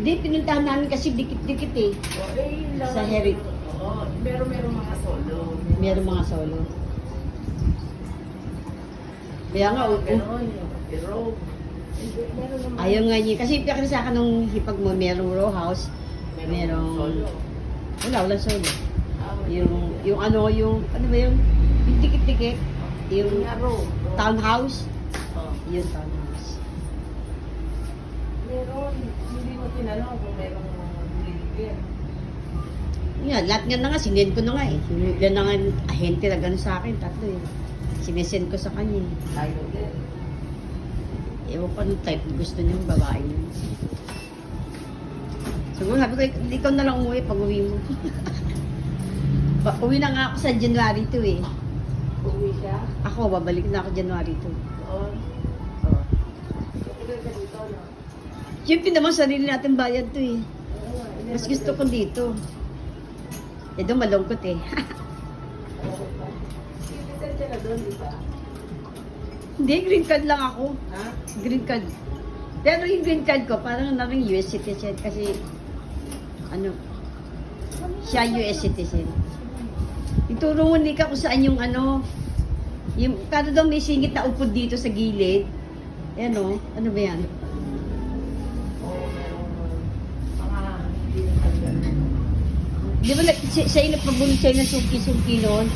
Hindi, pinuntahan namin kasi dikit-dikit eh. O, eh, yun lang. Sa Herrick. Oo, pero meron mga solo. Meron mga solo. Kaya nga, oh, oh, Meron pero ayaw nga niya. Kasi pinakita sa akin nung hipag mo, merong row house. merong- solo. Wala, walang solo. Ah, wala. Yung, yung ano, yung, ano ba yun? Yung dikit-dikit. yung townhouse. Oo. Yung townhouse. Meron. Hindi tinanong kung liligyan. Yan, lahat nga na nga, sinend ko na nga eh. Yan na nga, ahente na gano'n sa akin, tatlo eh. Sinesend ko sa kanya eh. Tayo din. Ewan ko anong type gusto niyo yung babae niyo. Siguro sabi ko, ikaw na lang umuwi pag uwi mo. Uwi na nga ako sa January 2 eh. Uwi siya. Ako, babalik na ako January 2. Doon. Siyempre naman, sarili natin bayad to eh. Mas gusto ko dito. Eh doon malungkot eh. Hindi, green card lang ako. Ha? Green card. Pero yung green card ko, parang na rin US citizen kasi, ano, siya US citizen. Ituro mo ni ka kung saan yung ano, yung, kada daw may singit na upod dito sa gilid. Ayan o, ano ba yan? Di ba na- si- siya yung nagpabulong sa'yo ng suki-suki noon?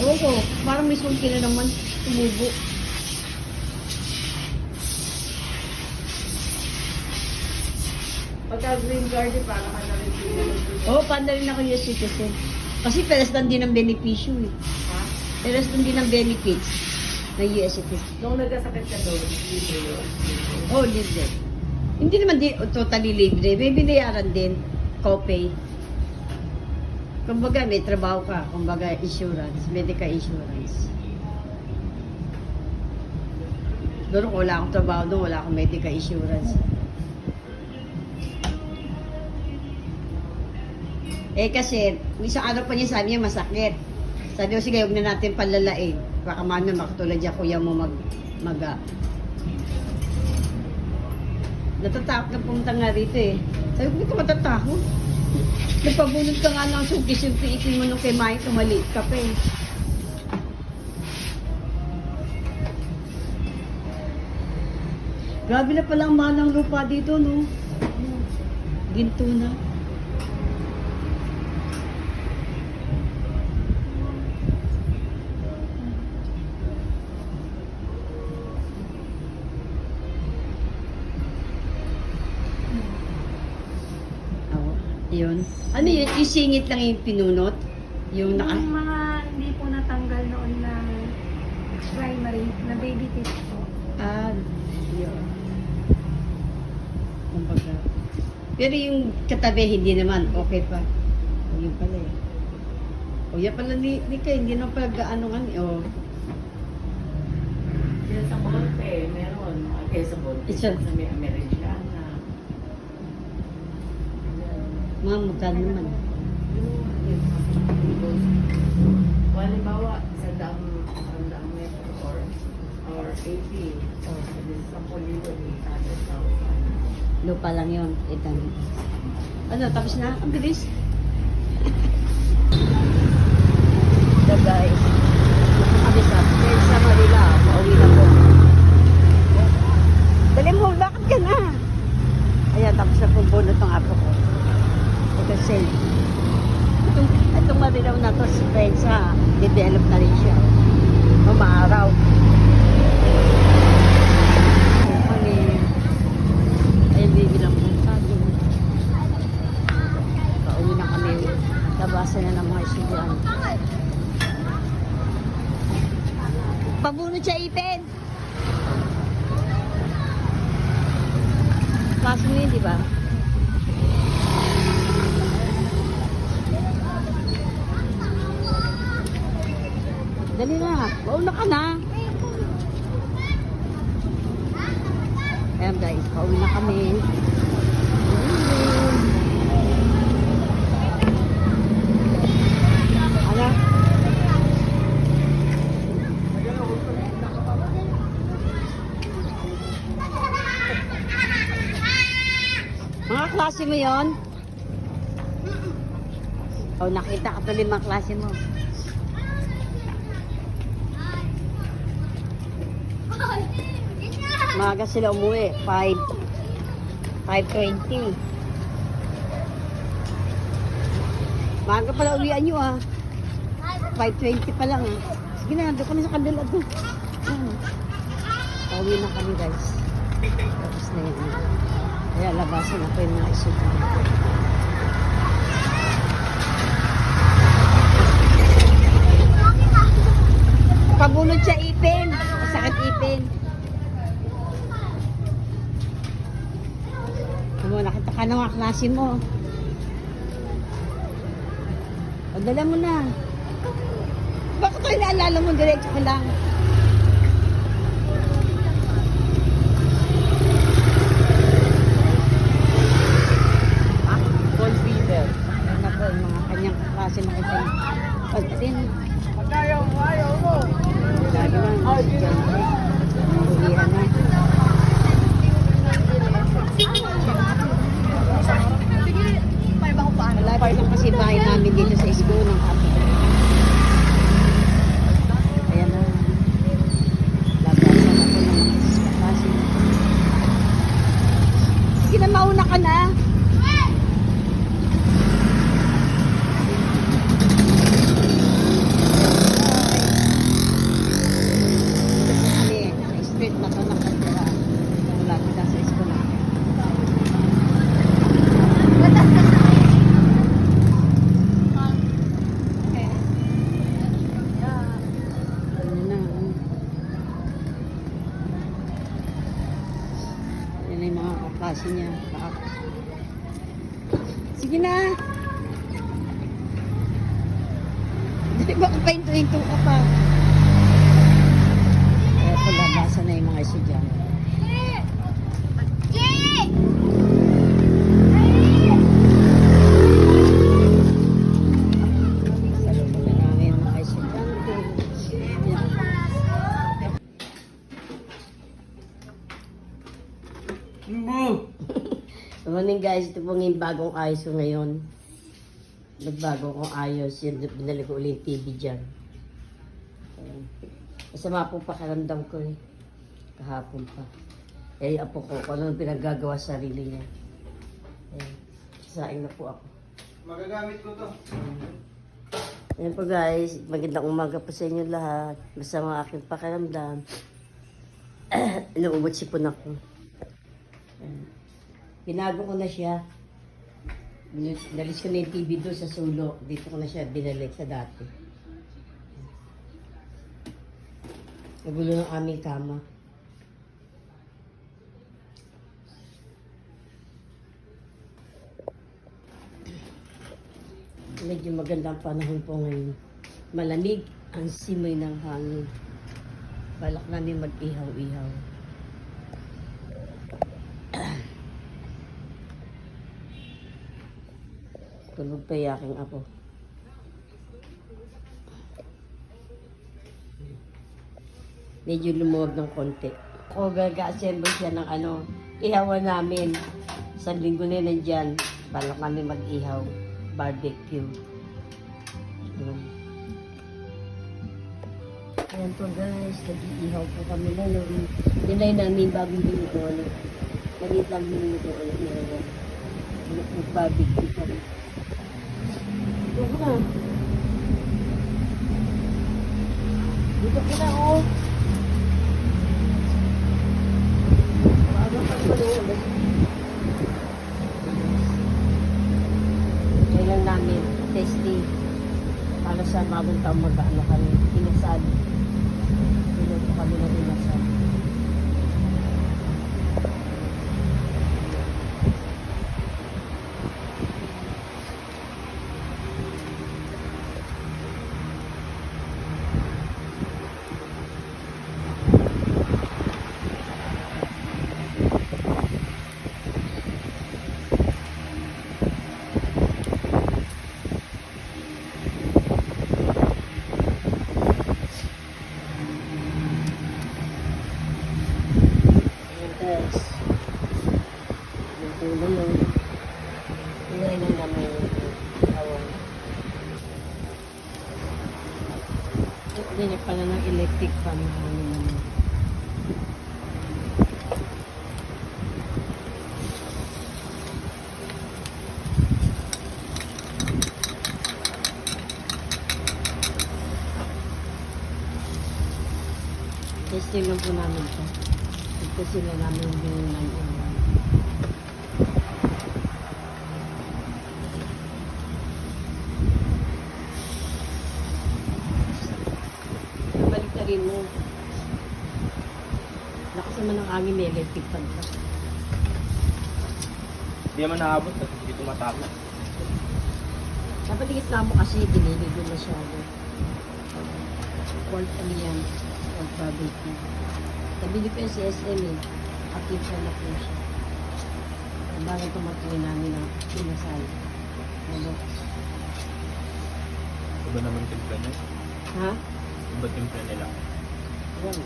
Ewan ko, parang may suki na naman, tumubo. Pagka green card, eh, para ka na rin. Oo, oh, paano rin ako US citizen. Kasi peres lang din ang benepisyo eh. Ha? Peres lang din ang benefits ng US citizen. Nung nagkasakit ka doon, libre yun. Oh, libre. Hindi naman di totally libre. May binayaran din. Copay. Kumbaga, may trabaho ka. Kumbaga, insurance. Medical insurance. Doon wala akong trabaho doon, wala akong medical insurance. Eh kasi, isang araw pa niya sabi niya masakit. Sabi ko, sige, huwag na natin palalain. Baka mano makatulad niya kuya mo mag, mag, ah, Natatakot na pumunta nga rito eh. Sabi ko, ba't ka matatakot? Nagpabunod ka nga ng suki-suki ikin mo nung kay Mike, maliit ka pa eh. Grabe na pala ang mahal ng lupa dito, no? Ginto na. Ano yun? Yung singit lang yung pinunot? Yung naka... Yung mga hindi po natanggal noon ng primary na baby teeth po. Ah, yun. Kumbaga. Pero yung katabi, hindi naman. Okay pa. O, yun pala eh. O, yan pala ni, ni Kay, hindi naman pala gaano nga ni- O, Yan sa Monte, meron. Ah, Kaya sa Monte, Isa. sa may Amerikana. Mga magkano naman. Halimbawa, sa dam, sa dam metro or or 80 or sa poligo ni 800,000. Lupa lang yun. Itang. Ano, tapos na? Ang bilis. so guys, kami sa, sa Manila. Pauwi na po. Dali mo, bakit ka na? Ayan, tapos na po bunot ng apo ko. Kasi, itong, itong Marilaw na to, si Prensa, develop na rin siya. Umaaraw. Ay bibilang po sa atin. Pauwi na kami. Labasan na ng mga estudyante. Pabunod siya ipin! Kaso di ba? Dali na. Mauna ka na. Ayan guys, pauwi na kami. Mga klase mo yon? Oh, nakita ka tuloy mga klase mo. Maaga sila umuwi. 5. 5.20. Maaga pala uwian nyo ah. 5.20 pa lang ah. Sige na, doon kami sa kabila doon. Ayan. Pauwi na kami guys. Tapos na yun. Kaya labasan ako yung mga isugan. Pabulot sa ipin. Masakit ipin. Ano, nakita ka ng mga klase mo. O, dala mo na. Bakit tayo naalala mo? Diretso ka lang. Klase makita niyo. Pag din, Ayaw, ayaw mo. lagi na, estudyante. Uwihan na. Malapit lang kasi bahay namin dito sa school ng kapit. Ayan na. Labasan ako ng mga klase. Sige na, mauna ka na. Kami, sa street na to ng Kandera. Malapit lang sa school namin. Ano na. Yan na yung mga kaklase niya. Kaka- Sige na. Di ba kapainto-into ka pa? Kaya palabasan na yung mga estudyante. Good morning guys, ito pong yung bagong ko ngayon. Nagbago kong ayos, yun, binalik ko ulit yung TV dyan. Ayan. Masama po pakiramdam ko eh. Kahapon pa. Eh, apo ko, kung anong pinaggagawa sa sarili niya. Ayan. Sasaing na po ako. Magagamit ko to. Ayan po guys, magandang umaga po sa inyo lahat. Masama aking pakiramdam. Inuubot sipon ako. Ayan. Binago ko na siya. Nalis ko na yung TV doon sa sulo. Dito ko na siya binalik sa dati. Nagulo ng aming kama. Medyo magandang panahon po ngayon. Malamig ang simoy ng hangin. Balak namin mag-ihaw-ihaw. Tulog pa yung aking apo. Medyo lumuwag ng konti. Ako gaga-assemble siya ng ano, ihawan namin. Sa linggo na nandyan, balak namin mag-ihaw. Barbecue. Yun. Ayan po guys, nag-iihaw po kami na nung nilay namin bagong binuto ulit. Maliit lang binuto ulit nila. Mag-barbecue kami. Ko na. Dito ko na oh. Kailan namin testing para sa bagong taong mag-ano kami, pinasal. Pinuto kami na pinasal. Ayan guys. Luto na yun. Ilagay na namin yung awan. Hindi niya pala ng electric fan. Ano naman. Testing lang po namin ito. Ito sila namin yung binunan. Balik na rin mo. Lakas naman ng angin may electric fan pa. Hindi naman naabot at hindi tumatapos. Dapat ikit mo kasi dinilig mo masyado. Walt ano yan? Fabric na. Nabili ko yung CSM eh. Active siya na po siya. Bago tumatuloy namin ang pinasal. Ano? Iba naman timpla niya. Ha? Iba timpla nila. Yan.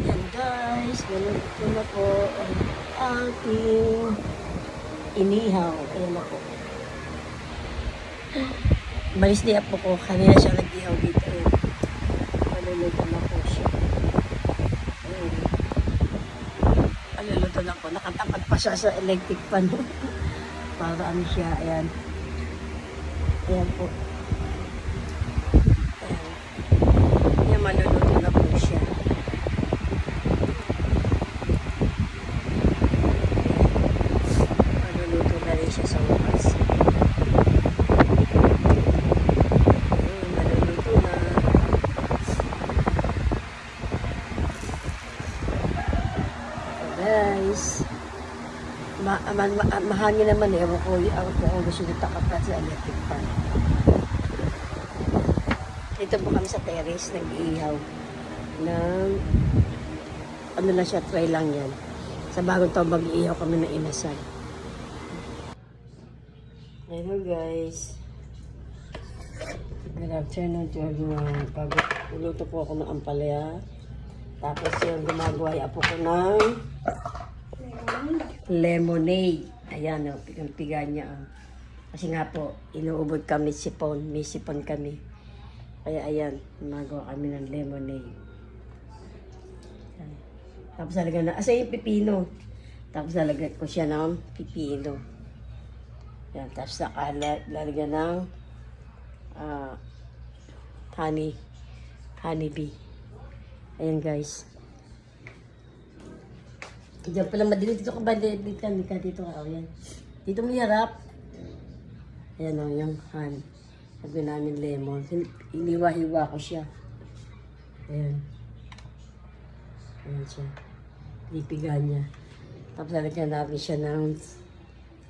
Yan guys, ganun ko na po ang ating inihaw. Ayan na po. Malis niya po ko. Kanina siya nag-ihaw dito. Ayan. Maluluto na po siya. Ayan. Maluluto na po. Nakatapat pa siya sa electric fan. Para ano siya. Ayan. Ayan po. Ayan. Ayan, maluluto na po siya. Maluluto na rin siya sa wakas. Ayun, maluluto na. So guys, ma ma ma mahangin naman eh. Ewan ko, ako po kung gusto nito kapat sa electric fan. Dito po kami sa terrace, nag-iihaw ng ano lang siya, try lang yan. Sa bagong taon mag-iihaw kami ng inasal. Hello guys. Good afternoon to everyone. Pag uluto po ako ng ampalaya. Tapos yung gumagawa ay apo ko ng lemonade. Ayan, oh, yung piga niya. Oh. Kasi nga po, inuubod kami sipon. May sipon kami. Kaya ayan, gumagawa kami ng lemonade. Ayan. Tapos nalagyan na, asa yung pipino. Tapos nalagyan ko siya ng pipino. Yan, tapos nakalat, lalagyan ng ah, honey, honey bee. Ayan guys. Diyan pala madilim dito ka ba? Dito ka, dito ka, dito ka. O, yan. Dito mo harap. Ayan o, yung han. Sabi namin lemon. Iniwa-hiwa ko siya. Ayan. Ayan siya. Pipigan niya. Tapos lalagyan namin siya ng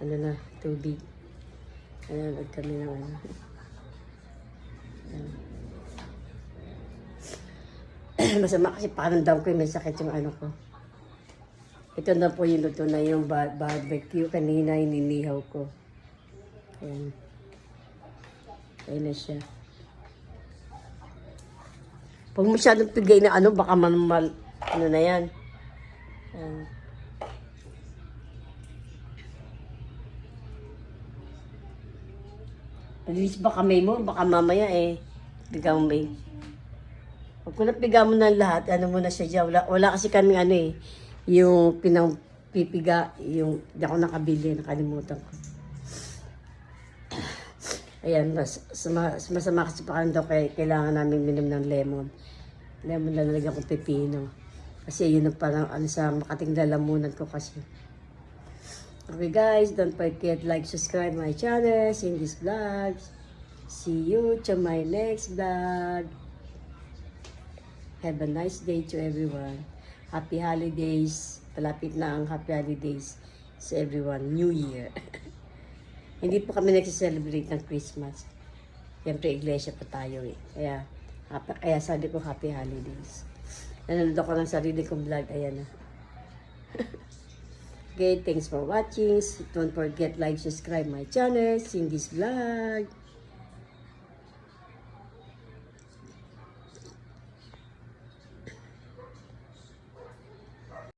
ano na, tubig. Ayan, lag kami ng ano. Masama kasi parang daw ko may sakit yung ano ko. Ito na po yung luto na yung ba- barbecue. Kanina ininihaw ko. Ayan. Ayan na siya. Pag masyadong pigay na ano, baka man mal, ano na yan. Ayan. Malinis ba kamay mo? Baka mamaya eh. Bigyan mo may. Pag ko napiga mo na lahat, ano mo na siya dyan. Wala, wala kasi kami ano eh. Yung pinang pipiga, yung di ako nakabili, nakalimutan ko. Ayan, mas, sama, masama kasi pa daw kaya kailangan namin minom ng lemon. Lemon na nalagyan ko pepino. Kasi yun ang parang ano sa makating lalamunan ko kasi. Okay guys, don't forget like, subscribe my channel, sing this vlog. See you to my next vlog. Have a nice day to everyone. Happy holidays. Palapit na ang happy holidays sa everyone. New Year. Hindi po kami nagsiselebrate ng Christmas. Siyempre, iglesia pa tayo eh. Kaya, happy, kaya sabi ko happy holidays. Nanonood ako ng sarili kong vlog. Ayan na. Okay, thanks for watching. Don't forget like, subscribe my channel, this vlog.